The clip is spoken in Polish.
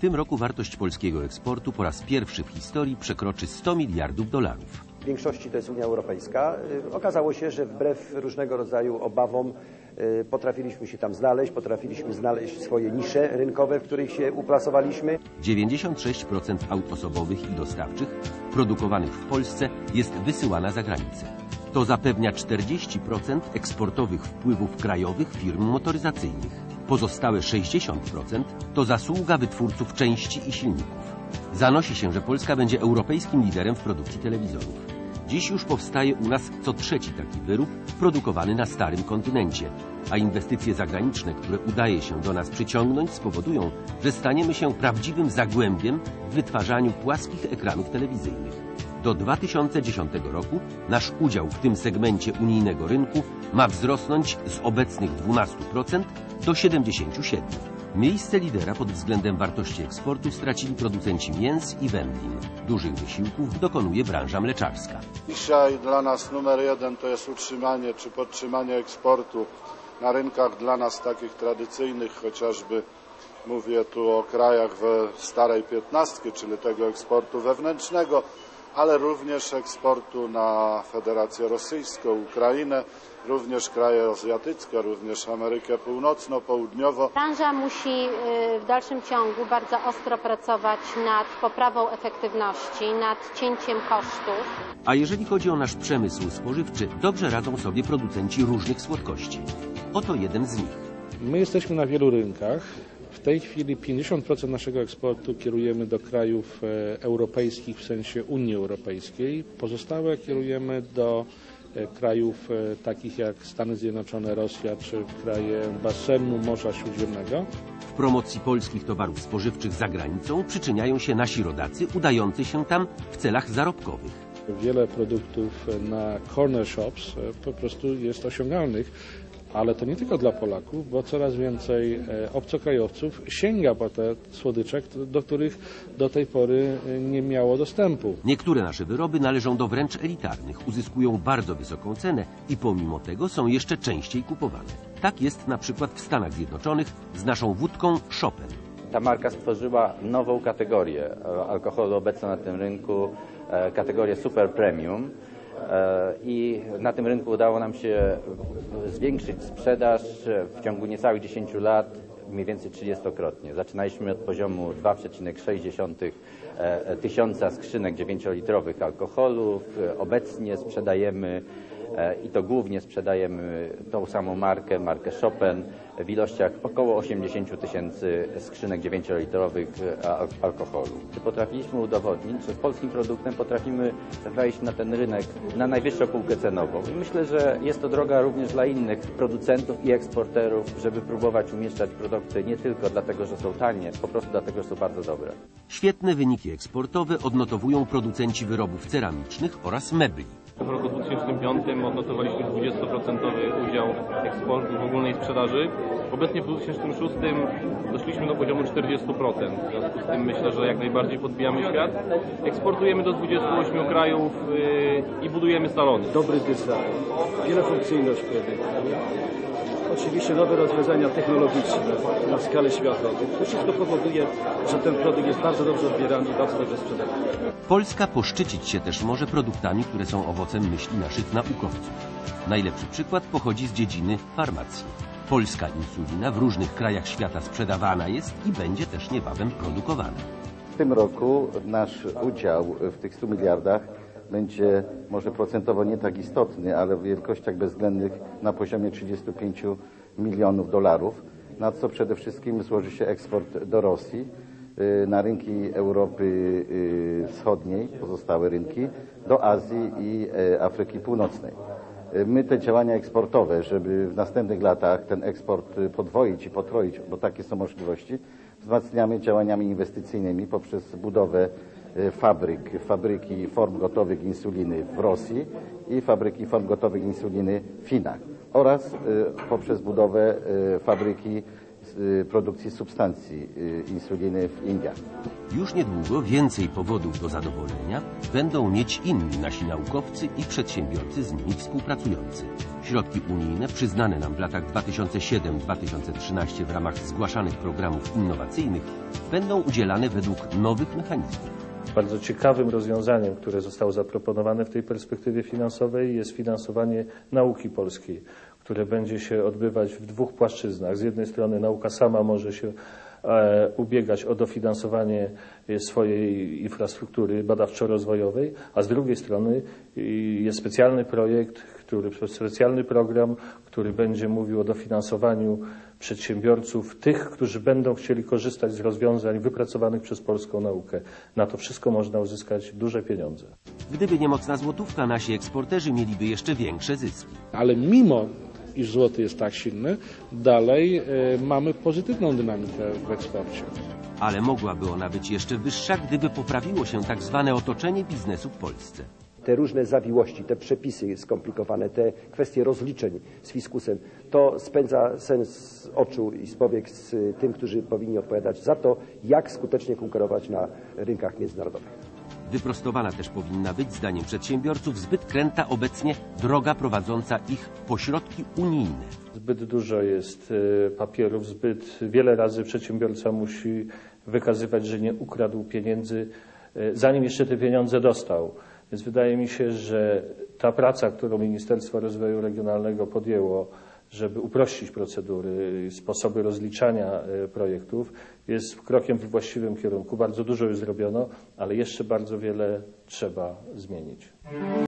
tym roku wartość polskiego eksportu po raz pierwszy w historii przekroczy 100 miliardów dolarów. W większości to jest Unia Europejska. Y, Okazało się, że wbrew różnego rodzaju obawom y, potrafiliśmy się tam znaleźć, potrafiliśmy znaleźć swoje nisze rynkowe, w których się uplasowaliśmy. 96% aut osobowych i dostawczych produkowanych w Polsce jest wysyłana za granicę. To zapewnia 40% eksportowych wpływów krajowych firm motoryzacyjnych. Pozostałe 60% to zasługa wytwórców części i silników. Zanosi się, że Polska będzie europejskim liderem w produkcji telewizorów. Dziś już powstaje u nas co trzeci taki wyrób produkowany na starym kontynencie, a inwestycje zagraniczne, które udaje się do nas przyciągnąć, spowodują, że staniemy się prawdziwym zagłębiem w wytwarzaniu płaskich ekranów telewizyjnych. Do 2010 roku nasz udział w tym segmencie unijnego rynku ma wzrosnąć z obecnych 12% do 77%. Miejsce lidera pod względem wartości eksportu stracili producenci mięs i wędlin. Dużych wysiłków dokonuje branża mleczarska. Dzisiaj dla nas numer jeden to jest utrzymanie czy podtrzymanie eksportu na rynkach dla nas takich tradycyjnych, chociażby mówię tu o krajach starej piętnastki, czyli tego eksportu wewnętrznego, ale również eksportu na Federację Rosyjską, Ukrainę, również kraje azjatyckie, również Amerykę Północno-Południową. Branża musi y, w dalszym ciągu bardzo ostro pracować nad poprawą efektywności, nad cięciem kosztów. A jeżeli chodzi o nasz przemysł spożywczy, dobrze radzą sobie producenci różnych słodkości. Oto jeden z nich. My jesteśmy na wielu rynkach. W tej chwili 50% naszego eksportu kierujemy do krajów e, europejskich w sensie Unii Europejskiej. Pozostałe kierujemy do e, krajów e, takich jak Stany Zjednoczone, Rosja czy kraje basenu Morza Śródziemnego. W promocji polskich towarów spożywczych za granicą przyczyniają się nasi rodacy udający się tam w celach zarobkowych. Wiele produktów na corner shops po prostu jest osiągalnych ale to nie tylko dla Polaków, bo coraz więcej e, obcokrajowców sięga po te słodycze, do których do tej pory e, nie miało dostępu. Niektóre nasze wyroby należą do wręcz elitarnych, uzyskują bardzo wysoką cenę i pomimo tego są jeszcze częściej kupowane. Tak jest na przykład w Stanach Zjednoczonych z naszą wódką Chopin. Ta marka stworzyła nową kategorię e, alkoholu obecną na tym rynku, kategorię super premium. E, i na tym rynku udało nam się zwiększyć sprzedaż w ciągu niecałych 10 lat mniej więcej 30-krotnie. Zaczynaliśmy od poziomu 2,6 e, tysiąca skrzynek 9-litrowych alkoholów. Obecnie sprzedajemy E, i to głównie sprzedajemy tą samą markę, markę Chopin w ilościach około 80 tysięcy skrzynek 9-litrowych e, alkoholu. Potrafiliśmy udowodnić, że z polskim produktem potrafimy wejść na ten rynek na najwyższą półkę cenową. I myślę, że jest to droga również dla innych producentów i eksporterów, żeby próbować umieszczać produkty nie tylko dlatego, że są tanie, po prostu dlatego, że są bardzo dobre. Świetne wyniki eksportowe odnotowują producenci wyrobów ceramicznych oraz mebli. W roku 2005 odnotowaliśmy 20% udział eksportu w ogólnej sprzedaży. Obecnie w 2006 doszliśmy do poziomu 40%. W związku z tym myślę, że jak najbardziej podbijamy świat. Eksportujemy do 28 krajów yy, i budujemy salony. Dobry design, wielofunkcyjność produktu, oczywiście nowe rozwiązania technologiczne na skalę światową. To wszystko powoduje, że ten produkt jest bardzo dobrze odbierany i bardzo dobrze sprzedawany. Polska poszczycić się też może produktami, które są owocem myśli naszych naukowców. Najlepszy przykład pochodzi z dziedziny farmacji. Polska insulina w różnych krajach świata sprzedawana jest i będzie też niebawem produkowana. W tym roku nasz udział w tych 100 miliardach będzie może procentowo nie tak istotny, ale w wielkościach bezwzględnych na poziomie 35 milionów dolarów, na co przede wszystkim złoży się eksport do Rosji, y, na rynki Europy y, Wschodniej, pozostałe rynki, do Azji i y, Afryki Północnej. My te działania eksportowe, żeby w następnych latach ten eksport podwoić i potroić, bo takie są możliwości, wzmacniamy działaniami inwestycyjnymi poprzez budowę fabryk, fabryki form gotowych insuliny w Rosji i fabryki form gotowych insuliny w Chinach oraz y, poprzez budowę y, fabryki y, produkcji substancji y, insuliny w Indiach. Już niedługo więcej powodów do zadowolenia będą mieć inni nasi naukowcy i przedsiębiorcy z nimi współpracujący. Środki unijne przyznane nam w latach 2007-2013 w ramach zgłaszanych programów innowacyjnych będą udzielane według nowych mechanizmów. Bardzo ciekawym rozwiązaniem, które zostało zaproponowane w tej perspektywie finansowej jest finansowanie nauki polskiej, które będzie się odbywać w dwóch płaszczyznach. Z jednej strony nauka sama może się e, ubiegać o dofinansowanie e, swojej infrastruktury badawczo-rozwojowej, a z drugiej strony jest specjalny projekt, który, specjalny program, który będzie mówił o dofinansowaniu przedsiębiorców, tych, którzy będą chcieli korzystać z rozwiązań wypracowanych przez polską naukę. Na to wszystko można uzyskać duże pieniądze. Gdyby nie mocna złotówka, nasi eksporterzy mieliby jeszcze większe zyski. Ale mimo iż złoty jest tak silny, dalej e, mamy pozytywną dynamikę w eksporcie. Ale mogłaby ona być jeszcze wyższa, gdyby poprawiło się tak zwane otoczenie biznesu w Polsce. Te różne zawiłości, te przepisy skomplikowane, te kwestie rozliczeń z fiskusem, to spędza sens z oczu i z powiek z tym, którzy powinni odpowiadać za to, jak skutecznie konkurować na rynkach międzynarodowych. Wyprostowana też powinna być, zdaniem przedsiębiorców, zbyt kręta obecnie droga prowadząca ich po środki unijne. Zbyt dużo jest e, papierów, zbyt wiele razy przedsiębiorca musi wykazywać, że nie ukradł pieniędzy, e, zanim jeszcze te pieniądze dostał. Więc wydaje mi się, że ta praca, którą Ministerstwo Rozwoju Regionalnego podjęło, żeby uprościć procedury, sposoby rozliczania e, projektów, jest krokiem w właściwym kierunku. Bardzo dużo już zrobiono, ale jeszcze bardzo wiele trzeba zmienić.